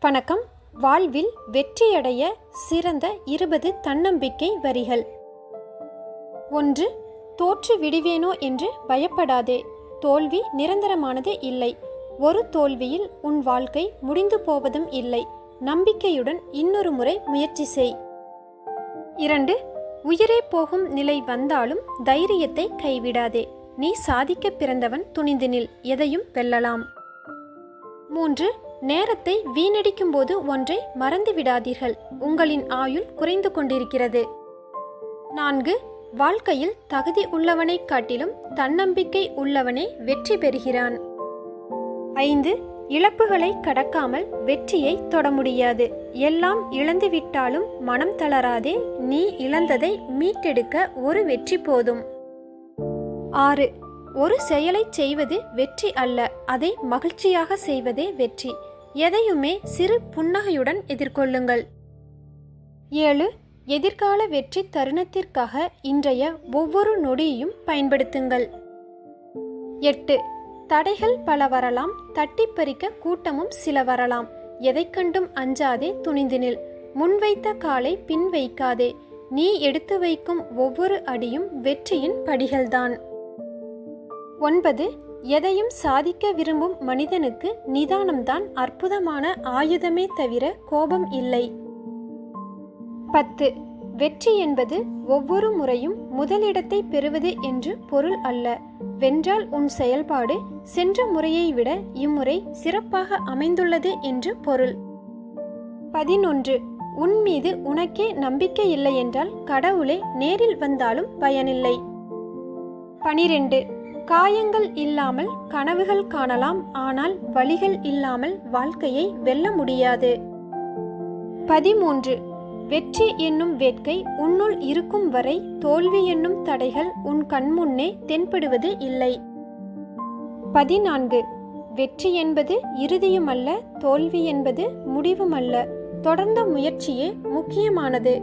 வணக்கம். வாழ்வில் வெற்றியடைய சிறந்த இருபது தன்னம்பிக்கை வரிகள். ஒன்று தோற்று விடுவேனோ என்று பயப்படாதே. தோல்வி நிரந்தரமானது இல்லை. ஒரு தோல்வியில் உன் வாழ்க்கை முடிந்து போவதும் இல்லை. நம்பிக்கையுடன் இன்னொரு முறை முயற்சி செய். இரண்டு உயிரே போகும் நிலை வந்தாலும் தைரியத்தை கைவிடாதே. நீ சாதிக்க பிறந்தவன் துணிந்து நில். எதையும் வெல்லலாம். மூன்று நேரத்தை வீணடிக்கும் போது ஒன்றை மறந்து விடாதீர்கள் உங்களின் ஆயுள் குறைந்து கொண்டிருக்கிறது. நான்கு வாழ்க்கையில் தகுதி உள்ளவனைக் காட்டிலும் தன்னம்பிக்கை உள்ளவனே வெற்றி பெறுகிறான். ஐந்து இழப்புகளை கடக்காமல் வெற்றியை தொட முடியாது. எல்லாம் இழந்துவிட்டாலும் மனம் தளராதே நீ இழந்ததை மீட்டெடுக்க ஒரு வெற்றி போதும். ஆறு ஒரு செயலை செய்வது வெற்றி அல்ல அதை மகிழ்ச்சியாக செய்வதே வெற்றி. எதையுமே சிறு புன்னகையுடன் எதிர்கொள்ளுங்கள். ஏழு எதிர்கால வெற்றி தருணத்திற்காக இன்றைய ஒவ்வொரு நொடியையும் பயன்படுத்துங்கள். எட்டு தடைகள் பல வரலாம் தட்டி பறிக்க கூட்டமும் சில வரலாம். எதை கண்டும் அஞ்சாதே துணிந்து நில். முன்வைத்த காலை பின் வைக்காதே. நீ எடுத்து வைக்கும் ஒவ்வொரு அடியும் வெற்றியின் படிகள்தான். ஒன்பது எதையும் சாதிக்க விரும்பும் மனிதனுக்கு நிதானம்தான் அற்புதமான ஆயுதமே தவிர கோபம் இல்லை. பத்து. வெற்றி என்பது ஒவ்வொரு முறையும் முதலிடத்தை பெறுவது என்று பொருள் அல்ல. வென்றால் உன் செயல்பாடு சென்ற முறையை விட இம்முறை சிறப்பாக அமைந்துள்ளது என்று பொருள். பதினொன்று. உன் மீது உனக்கே நம்பிக்கை இல்லை என்றால் கடவுளே நேரில் வந்தாலும் பயனில்லை. பனிரெண்டு. காயங்கள் இல்லாமல் கனவுகள் காணலாம் ஆனால் வழிகள் இல்லாமல் வாழ்க்கையை வெல்ல முடியாது. பதிமூன்று. வெற்றி என்னும் வேட்கை உன்னுள் இருக்கும் வரை தோல்வி என்னும் தடைகள் உன் கண்முன்னே தென்படுவது இல்லை. பதினான்கு. வெற்றி என்பது இறுதியுமல்ல தோல்வி என்பது முடிவுமல்ல தொடர்ந்த முயற்சியே முக்கியமானது.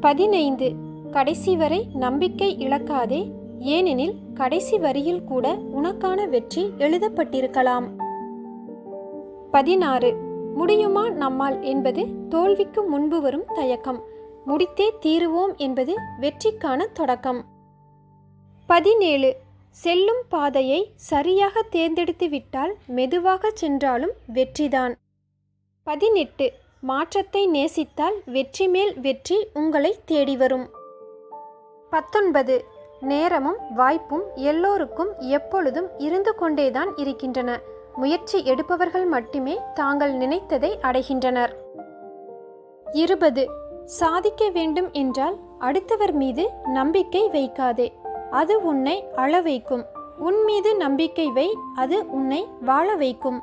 பதினைந்து. கடைசி வரை நம்பிக்கை இழக்காதே ஏனெனில் கடைசி வரியில் கூட உனக்கான வெற்றி எழுதப்பட்டிருக்கலாம். பதினாறு. முடியுமா நம்மால் என்பது தோல்விக்கு முன்பு வரும் தயக்கம். முடித்தே தீருவோம் என்பது வெற்றிக்கான தொடக்கம். பதினேழு. செல்லும் பாதையை சரியாக தேர்ந்தெடுத்து விட்டால் மெதுவாக சென்றாலும் வெற்றிதான். பதினெட்டு. மாற்றத்தை நேசித்தால் வெற்றி மேல் வெற்றி உங்களை தேடி வரும். பத்தொன்பது. நேரமும் வாய்ப்பும் எல்லோருக்கும் எப்பொழுதும் இருந்து கொண்டேதான் இருக்கின்றன. முயற்சி எடுப்பவர்கள் மட்டுமே தாங்கள் நினைத்ததை அடைகின்றனர். இருபது. சாதிக்க வேண்டும் என்றால் அடுத்தவர் மீது நம்பிக்கை வைக்காதே. அது உன்னை அள வைக்கும் உன் மீது நம்பிக்கை வை அது உன்னை வாழ வைக்கும்.